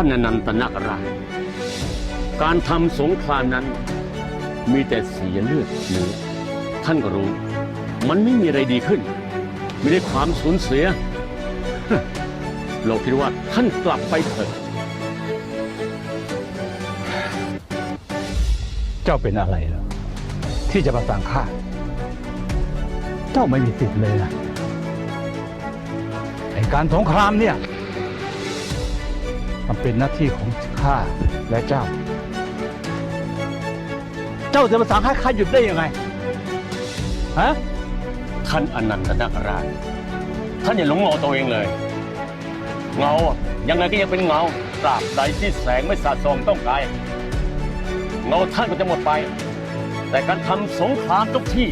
ท่านอนันตนาคราชการทำสงครามนั้น มีแต่เสียเลือดเนื้อท่านก็รู้ มันไม่มีอะไรดีขึ้น ไม่ได้ความสูญเสีย เราคิดว่าท่านกลับไปเถิดเจ้าเป็นอะไรเหรอที่จะมาสั่งข้าเจ้าไม่มีสิทธิ์เลยนะไอการสงครามเนี่ย มันเป็นหน้าที่ของข้าและเจ้า เจ้าจะมาสั่งให้ข้าหยุดได้ยังไง ฮะ ท่านอนันตนาคราช ท่านอย่าหลงเงาตัวเองเลย เงาอะยังไงก็ยังเป็นเงาตราบใดที่แสงไม่สะสมต้องกายเงาท่านก็จะหมดไป แต่การทำสงครามทุกที่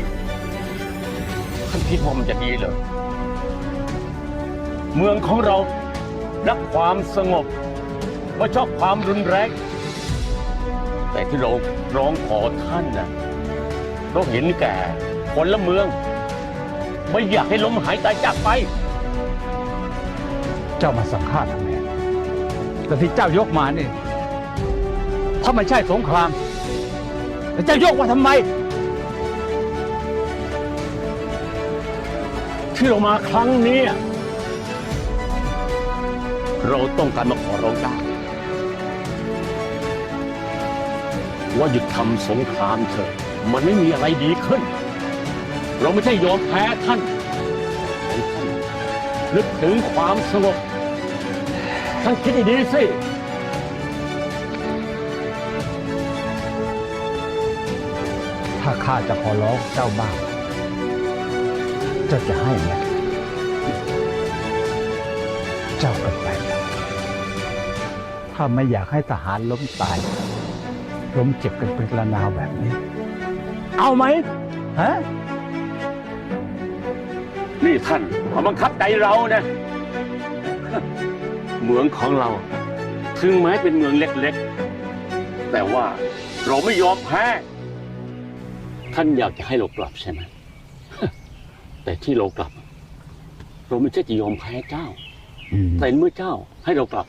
ท่านคิดว่ามันจะดีเหรอเมืองของเรารักความสงบ ไม่ชอบความรุนแรง แต่ที่เราร้องขอท่านน่ะเราเห็นแก่คนละเมือง ไม่อยากให้ล้มหายตายจากไป เจ้ามาสั่งข้าทำไมแต่ที่เจ้ายกมานี่ถ้าไม่ใช่สงครามแล้วเจ้ายกมาทำไม ที่เรามาครั้งนี้ เราต้องการมาขอร้องเจ้า ว่าหยุดทำสงครามเถอะ มันไม่มีอะไรดีขึ้น เราไม่ใช่ยอมแพ้ท่านท่านนึกถึงความสงบท่านคิดดีสิถ้าข้าจะขอร้องเจ้าบ้างเจ้าจะให้ไหมเจ้ากันไป ถ้าไม่อยากให้ทหารล้มตาย ล้มเจ็บกันเป็นกระนาวแบบนี้ เอาไหมฮะนี่ท่านมาบังคับใจเรานะ เมืองของเรา ถึงแม้เป็นเมืองเล็กๆ แต่ว่าเราไม่ยอมแพ้ ท่านอยากจะให้เรากลับใช่ไหม แต่ที่เรากลับ เราไม่ใช่จะยอมแพ้เจ้า แต่เมื่อเจ้าให้เรากลับ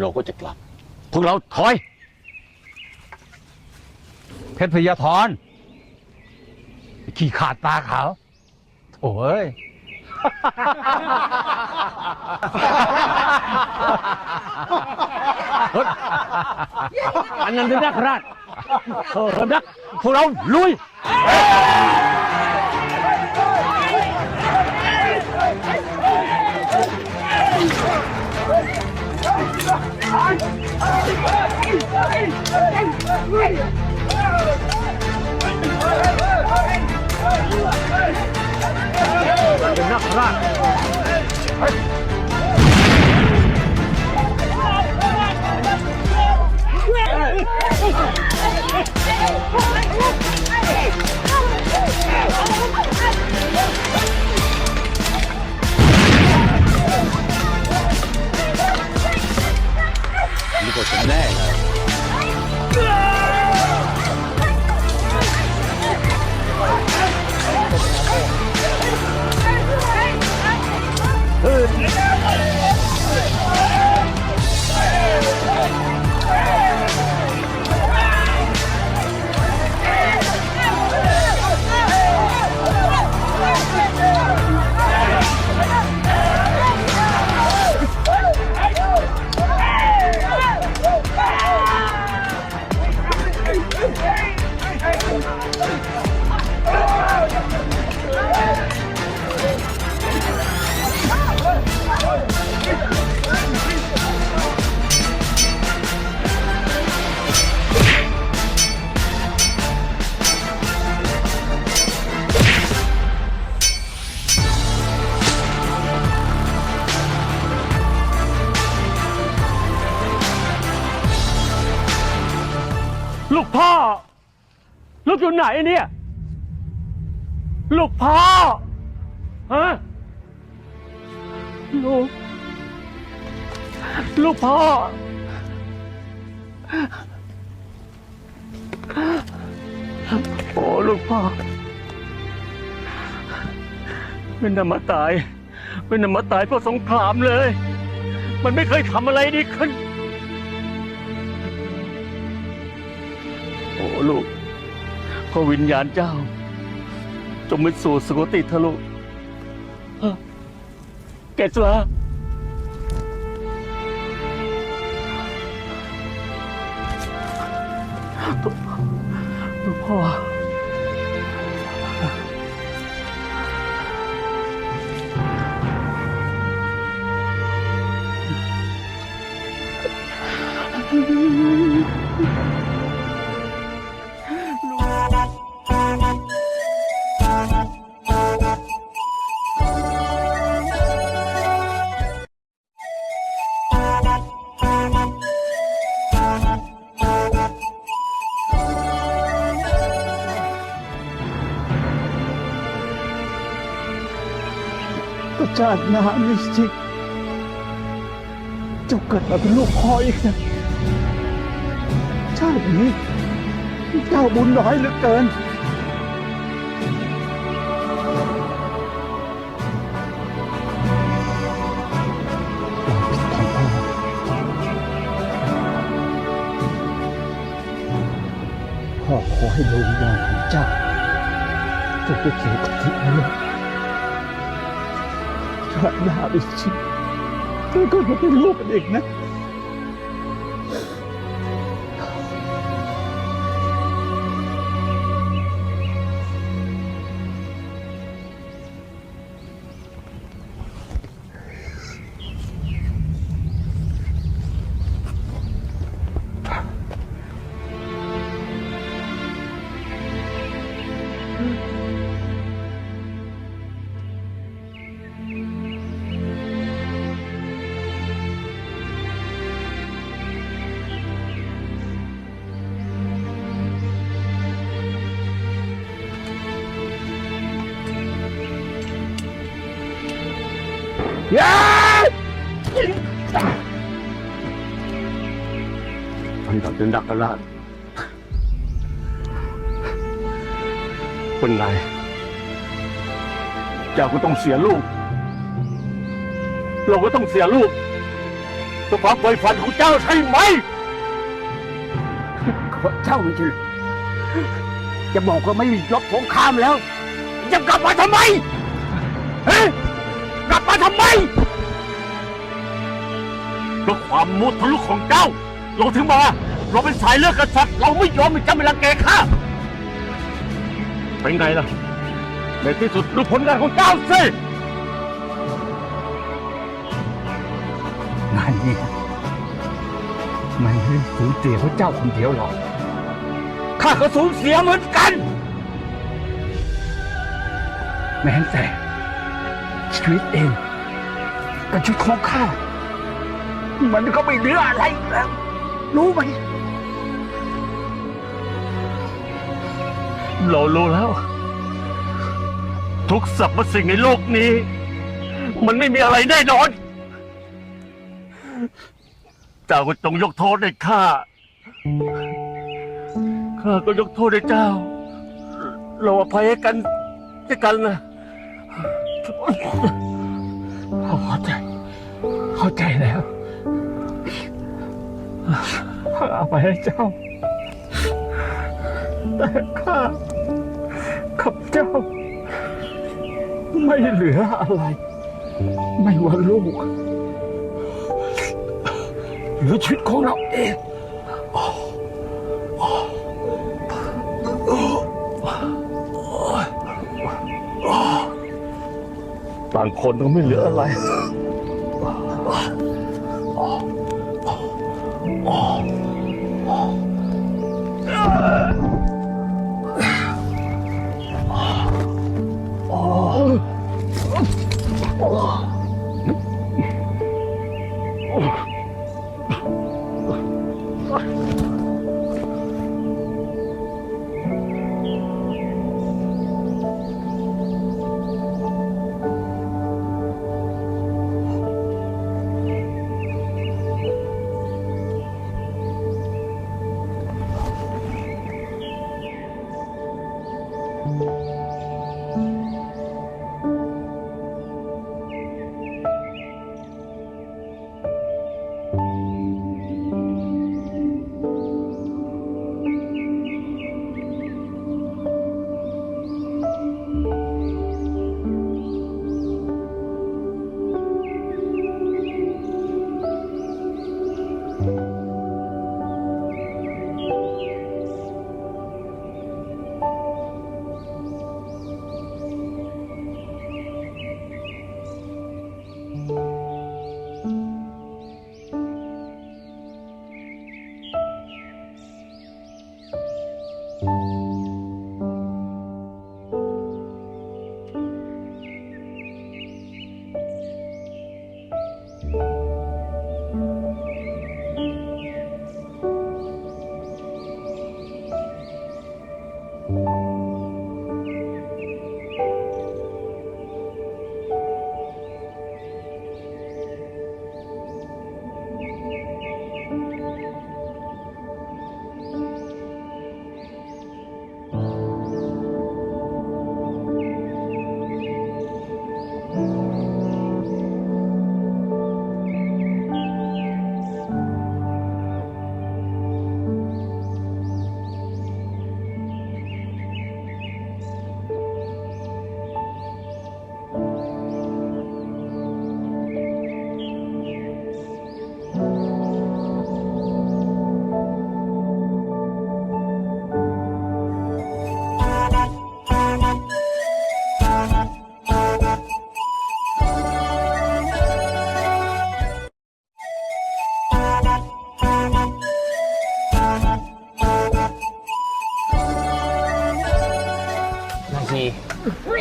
เราก็จะกลับ พวกเราถอย เพชรพยาธรขี่ขาดตาขาวโอ้ย อันนั้นเป็นนักราชเออนักพวกเราลุย เป็น อยู่ไหนเนี่ย ลูกพ่อ ฮะ ลูก ลูกพ่อ โอ้ลูกพ่อไม่นำมาตายไม่นำมาตายเพราะสงครามเลย มันไม่เคยทำอะไรดีขึ้น โอ้ลูก พระวิญญาณเจ้า จงไปสู่สุคติเถอะลูกฮะเกศลาลูกพ่อาติหน้าไม่สิเจ้าเกิดมาเป็นลูกพ่ออีกนะชาตินี้เจ้าบุญน้อยเหลือเกินความผิดของพ่อพ่อขอให้ดวงวิญญาณของเจ้าจงไปเกิดที่นั่นชาติหน้าไปชิมแล้วก็ มาเป็นลู เองนะมันดักเป็นดักกระลาดคนไหนเจ้าก็ต้องเสียลูก เราก็ต้องเสียลูกตัวความไฟฝันของเจ้าใช่ไหมขอเจ้าไม่ใช่เหรอจะบอกว่าไม่มีรบสงครามแล้ว จะกลับมาทำไมเฮ้กลับมาทำไมเพราะความมุทะลุของเจ้า เราถึงมา เราเป็นสายเลือดกษัตริย์เราไม่ยอมให้เจ้าไปรังแกข้าเป็นไงล่ะ ในที่สุดดูผลงานของเจ้าสิงานนี้มันไม่ได้สูญเสียเพราะเจ้าคนเดียวหรอก ข้าก็สูญเสียเหมือนกัน แม้แต่ชีวิตเองกับชีวิตของข้า มันก็ไม่เหลืออะไรแล้วรู้ไหม เรารู้แล้ว ทุกสรรพสิ่งในโลกนี้ มันไม่มีอะไรแน่นอนเจ้าก็จงยกโทษให้ข้า ข้าก็ยกโทษให้เจ้า เราอภัยให้กันด้วยกันนะเข้าใจ เข้าใจแล้วเอาไปให้เจ้า แต่ข้า กับเจ้า ไม่เหลืออะไร ไม่ว่าลูกหรือชีวิตของเราเองต่างคนก็ไม่เหลืออะไร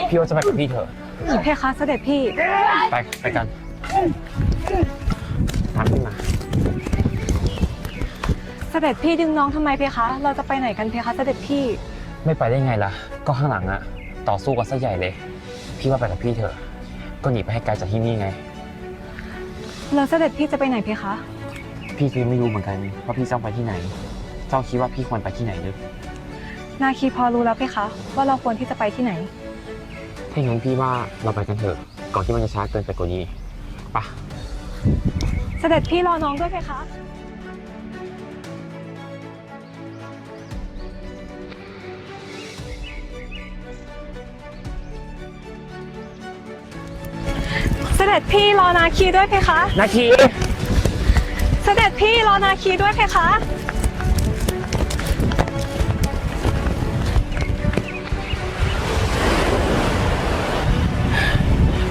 พี่ว่าจะไปกับพี่เถอะเพคะเสด็จพี่ ไปไปกันตามพี่มา เสด็จพี่ดึงน้องทำไมเพคะ เราจะไปไหนกันเพคะเสด็จพี่ ไม่ไปได้ไงล่ะ ก็ข้างหลังอะต่อสู้กันซะใหญ่เลย พี่ว่าไปกับพี่เถอะ ก็หนีไปให้ไกลจากที่นี่ไงแล้วเสด็จพี่จะไปไหนเพคะ พี่ก็ยังไม่รู้เหมือนกันว่าพี่จะไปที่ไหน เจ้าคิดว่าพี่ควรไปที่ไหนหรือ นาคีพอรู้แล้วเพคะ ว่าเราควรที่จะไปที่ไหน ถ้าอย่างนั้นพี่ว่าเราไปกันเถอะ ก่อนที่มันจะช้าเกินไปกว่านี้ไปะเสด็จพี่รอน้องด้วยเพคะ เสด็จพี่รอนาคีด้วยเพคะ นาคี เสด็จพี่รอนาคีด้วยเพคะ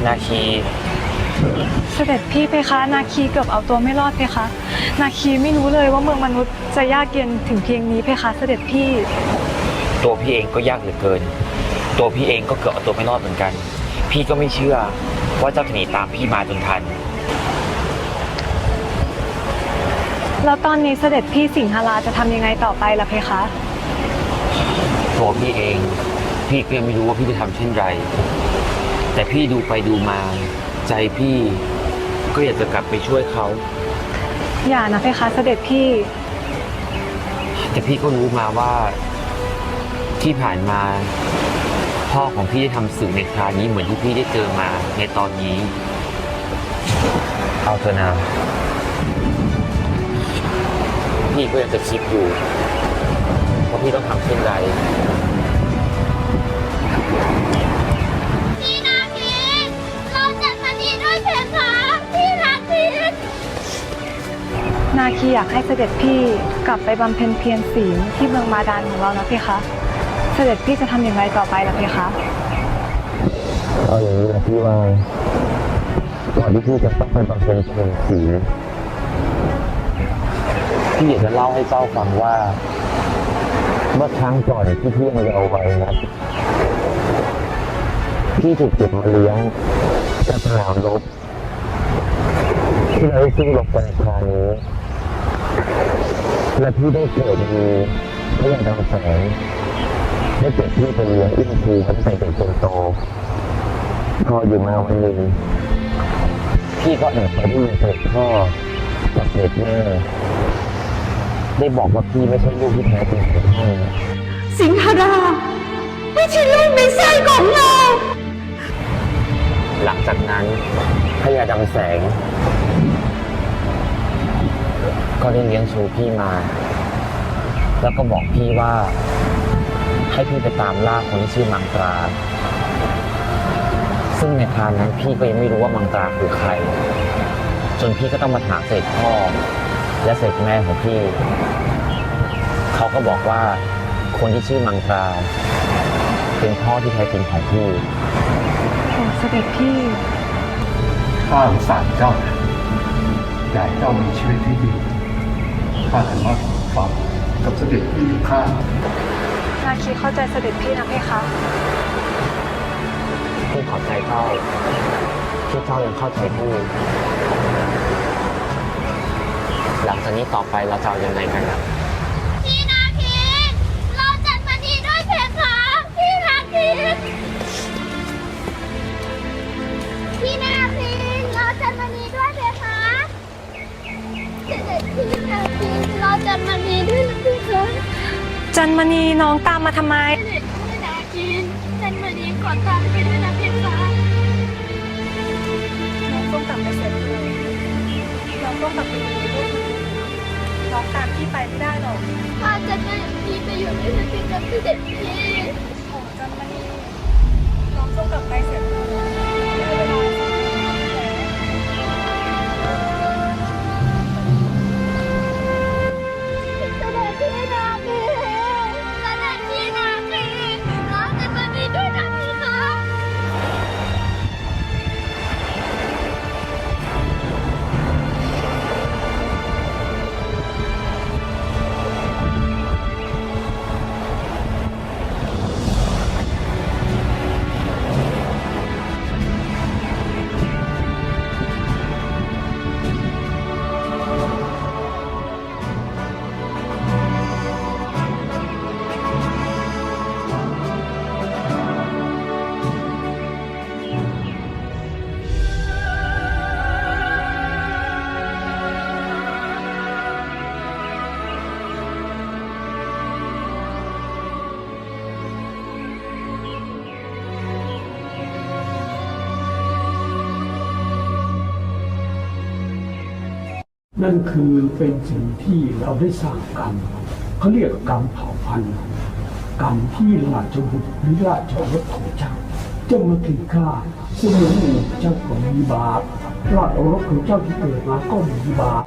นาคีเสด็จพี่เพคะ นาคีเกือบเอาตัวไม่รอดเพคะ นาคีไม่รู้เลยว่าเมืองมนุษย์จะยากเย็นถึงเพียงนี้เพคะ เสด็จพี่ ตัวพี่เองก็ยากเหลือเกิน ตัวพี่เองก็เกือบเอาตัวไม่รอดเหมือนกัน พี่ก็ไม่เชื่อว่าเจ้าจะหนีตามพี่มาจนทัน แล้วตอนนี้เสด็จพี่สิงหราจะทำยังไงต่อไปล่ะเพคะ ตัวพี่เอง พี่ก็ยังไม่รู้ว่าพี่จะทำเช่นไร แต่พี่ดูไปดูมา ใจพี่ก็อยากจะกลับไปช่วยเขา อย่านะเพคะเสด็จพี่ แต่พี่ก็รู้มาว่าที่ผ่านมา พ่อของพี่ได้ทำสื่อในคราวนี้เหมือนที่พี่ได้เจอมาในตอนนี้ เอาเถอะนะพี่ก็ยังจะคิดอยู่ว่าพี่ต้องทำเช่นไร นาคีอยากให้เสด็จพี่กลับไปบำเพ็ญเพียรศีลที่เมืองมาดานของเรานะเพคะ เสด็จพี่จะทำอย่างไรต่อไปล่ะเพคะเอาอย่างนี้นะพี่ว่าก่อนที่พี่จะต้องไปบำเพ็ญเพียรศีลพี่อยากจะเล่าให้เจ้าฟังว่า เมื่อครั้งก่อนที่พี่ยังเยาว์วัยนะพี่ถูกเก็บมาเลี้ยงกับสนามรบที่เราได้สู้รบกันในคราวนี้ และพี่ได้เกิดมีพระยาดำแสงได้เก็บพี่ไปเลี้ยงอินทรีย์ตั้งแต่เด็กจนโต พออยู่มาวันหนึ่งพี่ก็แอบไปได้ยินเสด็จพ่อกับเสด็จแม่ได้บอกว่าพี่ไม่ใช่ลูกที่แท้จริงของท่านสิงหรา ไม่ใช่ลูกในไส้ของเรา หลังจากนั้นพระยาดำแสง ก็ได้เลี้ยงชูพี่มา แล้วก็บอกพี่ว่า ให้พี่ไปตามล่าคนที่ชื่อมังตรา ซึ่งในคราวนั้นพี่ก็ยังไม่รู้ว่ามังตราคือใคร จนพี่ก็ต้องมาถามเสด็จพ่อ และเสด็จแม่ของพี่ เขาก็บอกว่าคนที่ชื่อมังตรา เป็นพ่อที่แท้จริงของพี่โอ้เสด็จพี่ข้าสงสารเจ้านะอยากให้เจ้ามีชีวิตที่ดี ข้าสามารถฟังกับเสด็จพี่ข้านาคีเข้าใจเสด็จพี่นะเพคะพี่ขอบใจเจ้าที่เจ้ายังเข้าใจพี่หลังจากนี้ต่อไปเราจะเอายังไงกันนะพี่นาพีเราจัดมาดีด้วยเพคะพี่นาพีพี่ เราจัดมาดีด้วยนะเพคะจันมณีน้องตามมาทำไม เด็จพี่นาพีจัดมาดีขอตามไปด้วยนะเพคะน้องต้องกลับไปเสร็จเลยน้องต้องกลับไปอยู่ในโลกมนุษย์น้องตามพี่ไปไม่ได้หรอกข้าจะไม่พี่ไปอยู่ในสติกับเด็จพี่โอ้จันมณีน้องต้องกลับไปเสร็จเลย นั่นคือเป็นสิ่งที่เราได้สร้างกรรมเขาเรียกกรรมเผ่าพันธุ์กรรมที่ราชบุตรหรือราชรถของเจ้าจะมาถึงข้าซึ่งหลวงปู่เจ้าก็มีบาปราชโอรถของเจ้าที่เกิดมาก็มีบาป